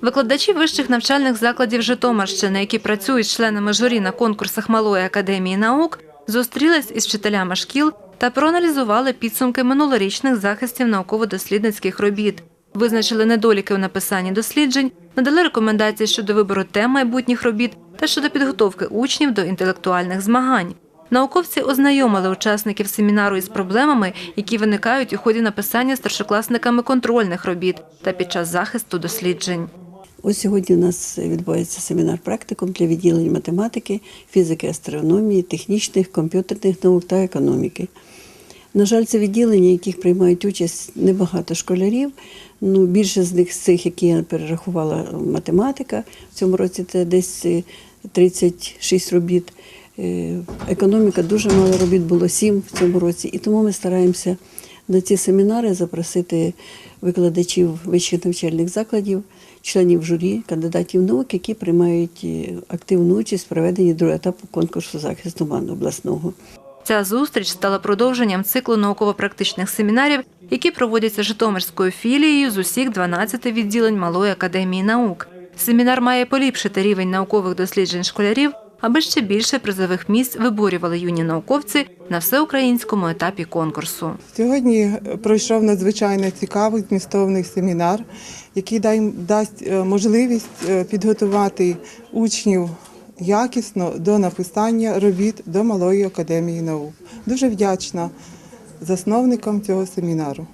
Викладачі вищих навчальних закладів Житомирщини, які працюють членами журі на конкурсах Малої академії наук, зустрілись із вчителями шкіл та проаналізували підсумки минулорічних захистів науково-дослідницьких робіт, визначили недоліки у написанні досліджень, надали рекомендації щодо вибору тем майбутніх робіт та щодо підготовки учнів до інтелектуальних змагань. Науковці ознайомили учасників семінару із проблемами, які виникають у ході написання старшокласниками контрольних робіт та під час захисту досліджень. Ось сьогодні у нас відбувається семінар практикум для відділень математики, фізики, астрономії, технічних, комп'ютерних наук та економіки. На жаль, це відділення, яких приймають участь небагато школярів. Ну, більше з них з цих, які я перерахувала, математика. В цьому році це десь е, 36 робіт. Е, Економіка дуже мало робіт було 7 в цьому році. І тому ми стараємося на ці семінари запросити викладачів вищих навчальних закладів, членів журі, кандидатів наук, які приймають е, активну участь в проведенні другого етапу конкурсу захисту МАН обласного. Ця зустріч стала продовженням циклу науково-практичних семінарів, які проводяться Житомирською філією з усіх 12 відділень Малої академії наук. Семінар має поліпшити рівень наукових досліджень школярів, аби ще більше призових місць виборювали юні науковці на всеукраїнському етапі конкурсу. Сьогодні пройшов надзвичайно цікавий змістовний семінар, який дасть е, можливість е, підготувати учнів якісно до написання робіт до Малої академії наук. Дуже вдячна засновникам цього семінару.